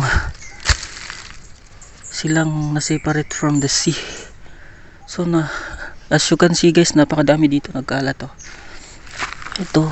silang silang na-separate from the sea. So na as you can see guys, napakadami dito nagkalat oh. Ito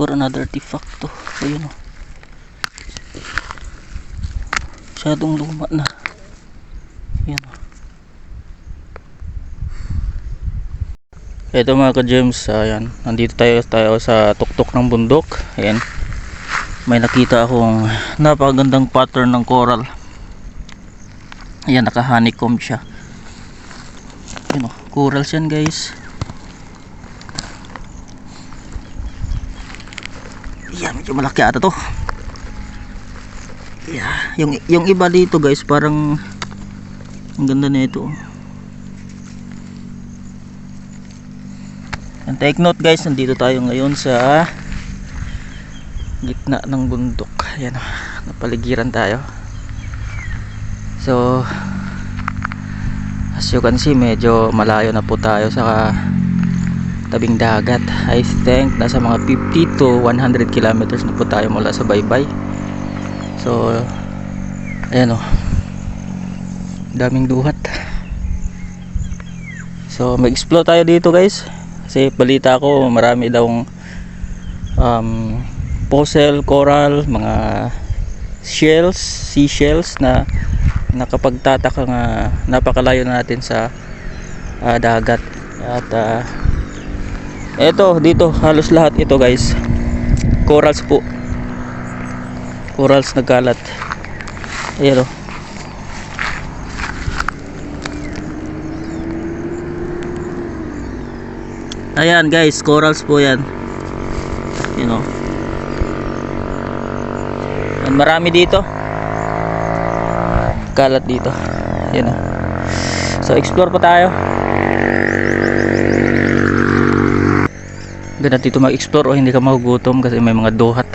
or another artifact to. Ayun oh. Masyadong luma na. Yan oh. Ito mga ka-gems, ayan, nandito tayo tayo sa tuktok ng bundok. Ayan. May nakita akong napakagandang pattern ng coral. Ayan, naka-honeycomb siya. Ayan o, corals yan guys. Ayan, medyo malaki ata to. Yeah, yung, yung iba dito guys, parang ang ganda na ito. And take note guys, nandito tayo ngayon sa gitna ng bundok. Ayan, oh, napaligiran tayo. So, as you can see, medyo malayo na po tayo sa tabing dagat. I think nasa mga 50 to 100 kilometers na po tayo mula sa baybay. So, ayan o. Daming duhat. So, mag-explore tayo dito guys. Kasi balita ko marami daw um, fossil, coral, mga shells, seashells na nakapagtataka nga napakalayo na natin sa ah, dagat. At ah, eto dito halos lahat ito guys. Corals po. Corals nagkalat. Ayan oh. o. Ayan guys, corals po yan. You know. Marami dito. Kalat dito. Yan oh. So explore pa tayo. Ganda dito mag-explore o hindi ka magugutom kasi may mga duhat.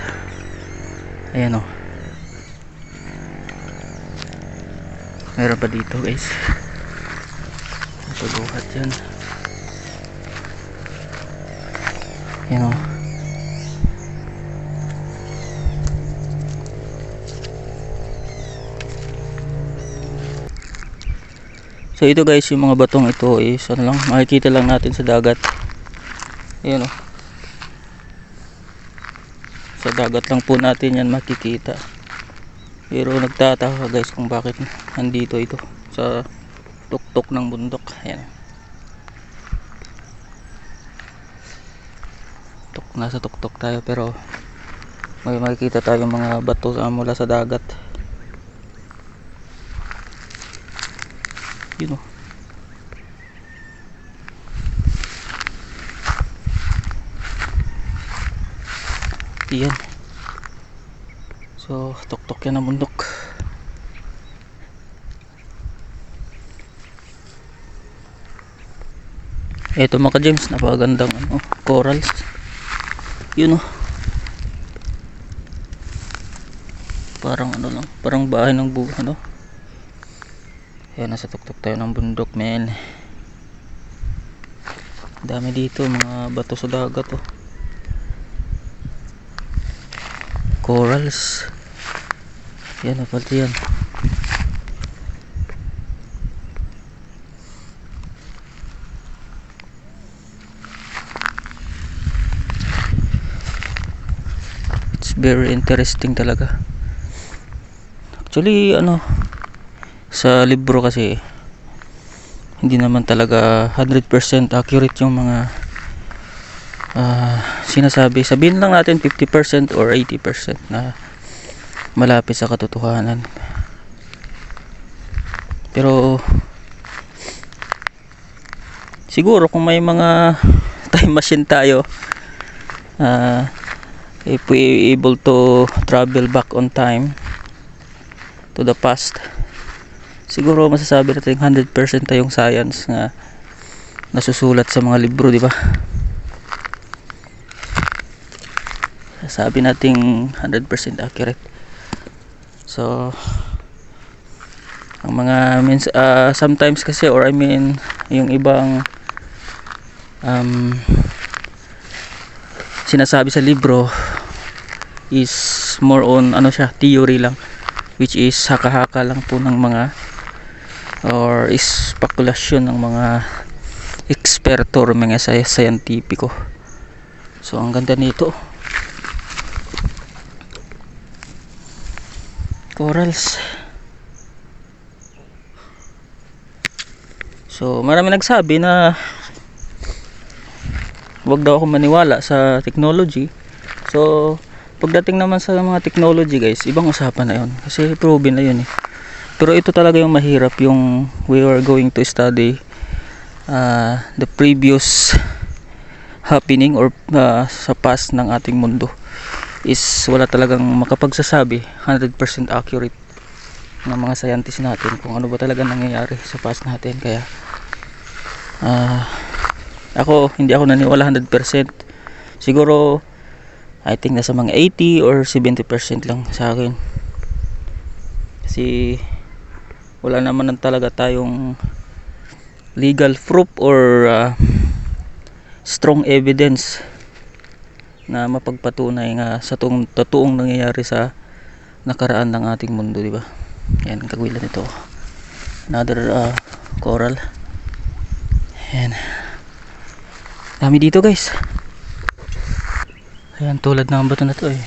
Ayan oh. Meron pa dito guys. Ito duhat yan. Yan So ito guys, yung mga batong ito is ano lang, makikita lang natin sa dagat. Ayan o. Sa dagat lang po natin yan makikita. Pero nagtataka guys kung bakit nandito ito sa tuktok ng bundok. Ayan. tuk nasa tuktok tayo pero may makikita tayong mga bato mula sa dagat yun oh yan so tuktok yan ang bundok. Eto mga ka-James napakagandang ano, corals. Yun oh. Parang ano lang parang bahay ng buho ano yan nasa tuktok tayo ng bundok men. Dami dito mga bato sa dagat oh. Corals. Yan oh pati yan. It's very interesting talaga. Actually ano sa libro kasi hindi naman talaga 100% accurate yung mga ah, sinasabi. Sabihin lang natin 50% or 80% na malapit sa katotohanan. Pero siguro kung may mga time machine tayo ah if we able to travel back on time to the past siguro masasabi natin 100% tayong science na nasusulat sa mga libro di ba? Sabi nating 100% accurate. So ang mga means uh, sometimes kasi or I mean yung ibang um, sinasabi sa libro is more on ano siya theory lang which is haka-haka lang po ng mga or spekulasyon ng mga eksperto mga scientifico. So ang ganda nito. Corals. So marami nagsabi na wag daw ako maniwala sa technology. So pagdating naman sa mga technology guys ibang usapan na yun. Kasi proven na yun eh pero ito talaga yung mahirap yung we are going to study uh, the previous happening or uh, sa past ng ating mundo is wala talagang makapagsasabi 100% accurate ng mga scientists natin kung ano ba talaga nangyayari sa past natin. Kaya ah ako hindi ako naniwala 100% siguro I think nasa mga 80 or 70% lang sa akin. Kasi wala naman talaga tayong legal proof or ah, strong evidence na mapagpatunay nga sa tong totoong nangyayari sa nakaraan ng ating mundo, di ba? Yan, kagwilan ito. Another uh, coral. Yan. Dami dito, guys. Ayan, tulad ng bato na to eh.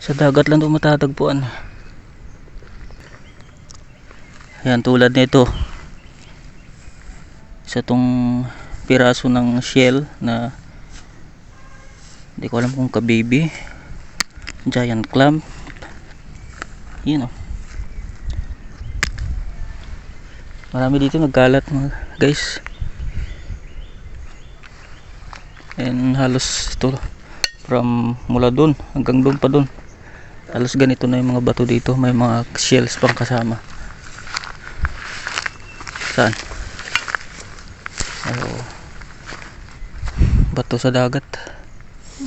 Sa dagat lang ito matatagpuan. Ayan, tulad nito. Isa tong piraso ng shell na hindi ko alam kung ka-baby. Giant clam. Yun oh. Marami dito nagkalat mga guys. And halos ito from mula doon hanggang doon pa doon. Halos ganito na yung mga bato dito. May mga shells pang kasama. Saan? Ayo. Bato sa dagat.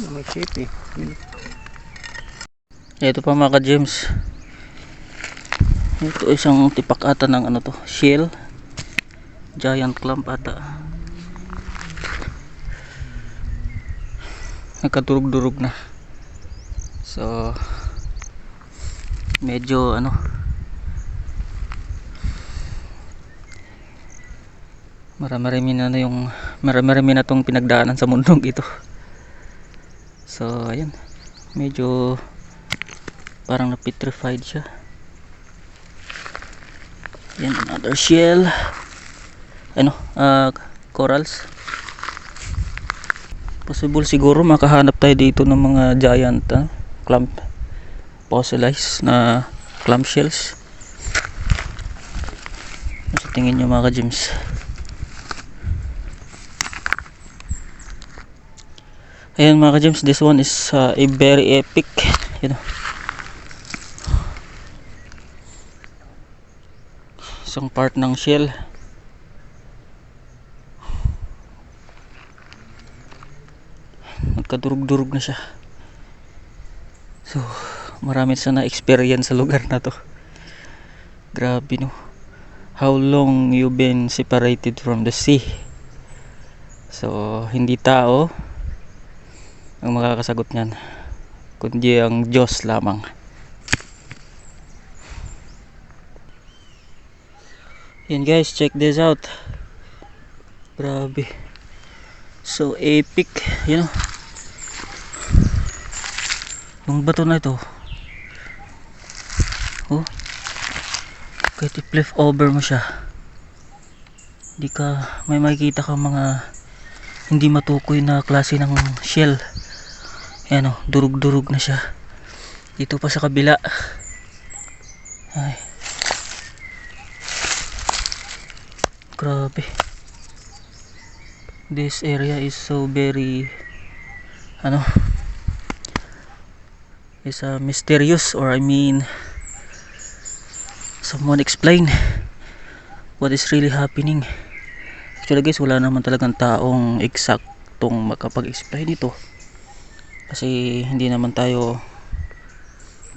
May chip eh. Ito pa mga ka-gems. Ito isang tipak ata ng ano to, shell. Giant clam ata. Nagkadurog-durog na. So medyo ano marami-rami na na yung marami-rami na tong pinagdaanan sa mundong ito. So ayun. Medyo parang na-petrified siya. Yan another shell. Ano ah corals? Possible siguro makahanap tayo dito ng mga giant ah, clam fossilized na clam shells. Ano sa tingin nyo mga ka-gems ayan mga ka-gems this one is ah, a very epic. You know isang part ng shell. Nagkadurog-durog na siya. So marami sa na-experience sa lugar na to. Grabe no? How long you been separated from the sea? So hindi tao ang makakasagot niyan kundi ang Diyos lamang Yan guys, check this out. Grabe. So epic, you know. Yung bato na ito. Oh. Kahit i-flip over mo siya. Hindi ka, may makikita ka mga hindi matukoy na klase ng shell. Ayan oh, durug-durug na siya. Dito pa sa kabila. Ay. Grabe. This area is so very ano is uh, mysterious or I mean someone explain what is really happening. Actually guys, wala naman talagang taong eksaktong makapag-explain ito. Kasi hindi naman tayo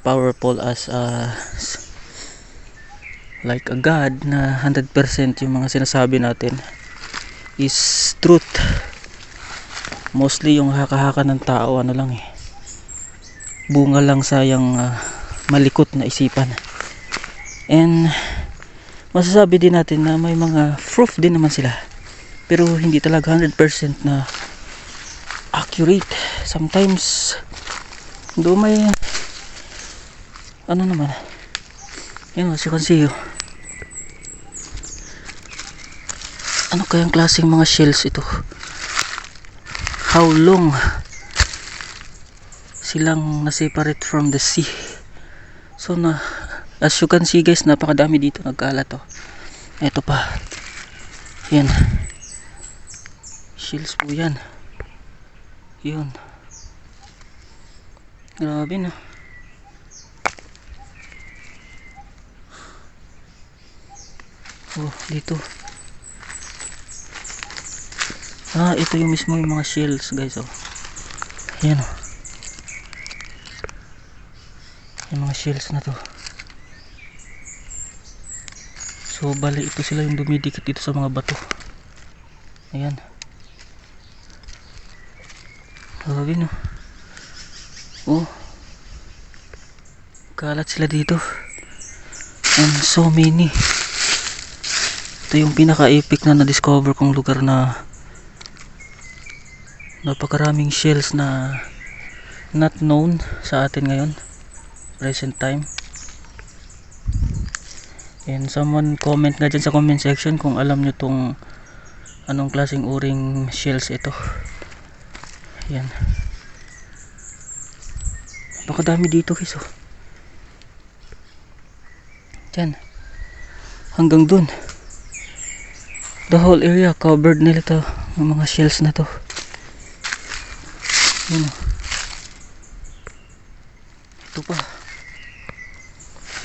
powerful as a like a god na 100% yung mga sinasabi natin is truth mostly yung haka-haka ng tao ano lang eh bunga lang sayang uh, malikot na isipan. And masasabi din natin na may mga proof din naman sila. Pero hindi talaga 100% na accurate. Sometimes do may ano naman. Yan as you can see. oh. Ano kayang klaseng mga shells ito? How long silang na-separate from the sea? So na as you can see guys, napakadami dito nagkalat to. Ito pa. Yan. Shells po yan. Yun. Grabe na. Oh, dito. Ah, ito yung mismo yung mga shells, guys, oh. Ayan, oh. Yung mga shells na to. So, bali, ito sila yung dumidikit dito sa mga bato. Ayan. Grabe, no. Kalat sila dito. And so many. Ito yung pinaka-epic na na-discover kong lugar na napakaraming shells na not known sa atin ngayon present time and someone comment nga dyan sa comment section kung alam nyo tong anong klaseng uring shells ito yan napakadami dito guys oh. dyan hanggang dun the whole area covered nila to ng mga shells na to yun o. Ito pa.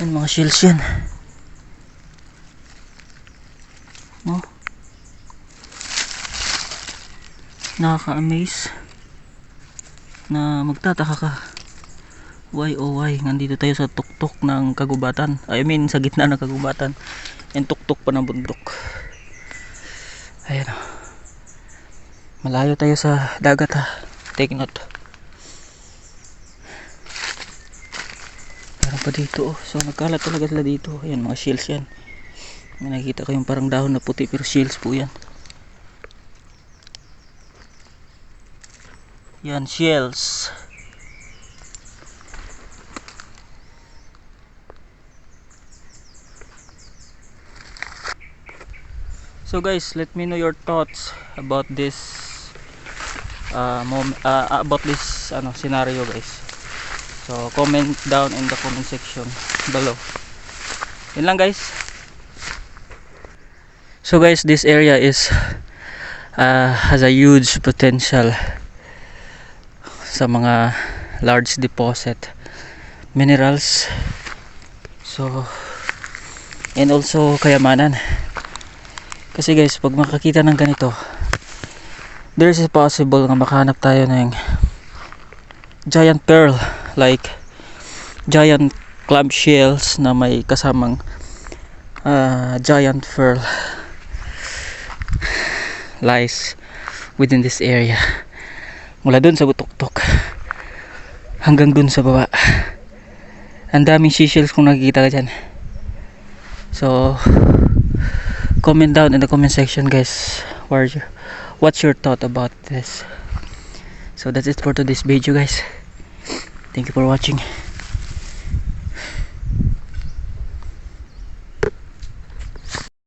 Yan mga shells yan. No? Nakaka-amaze na magtataka ka. Why oh why? Nandito tayo sa tuktok ng kagubatan. I mean sa gitna ng kagubatan. Yan tuktok pa ng bundok. Ayan o. Malayo tayo sa dagat ha. Take note. Meron pa dito oh. So nagkalat talaga sila dito. Ayan mga shells yan. May nakikita ko yung parang dahon na puti pero shells po yan. Yan shells. So guys, let me know your thoughts about this uh, uh, about this ano scenario guys. So comment down in the comment section below. Yun lang guys. So guys, this area is uh, has a huge potential sa mga large deposit minerals. So and also kayamanan. Kasi guys, pag makakita ng ganito, there is a possible na makahanap tayo ng giant pearl like giant clam shells na may kasamang uh, giant pearl lies within this area. Mula dun sa butok-tok hanggang dun sa baba. Ang daming seashells kung nakikita ka dyan. So comment down in the comment section guys. Where you, what's your thought about this? So that's it for today's video guys. Thank you for watching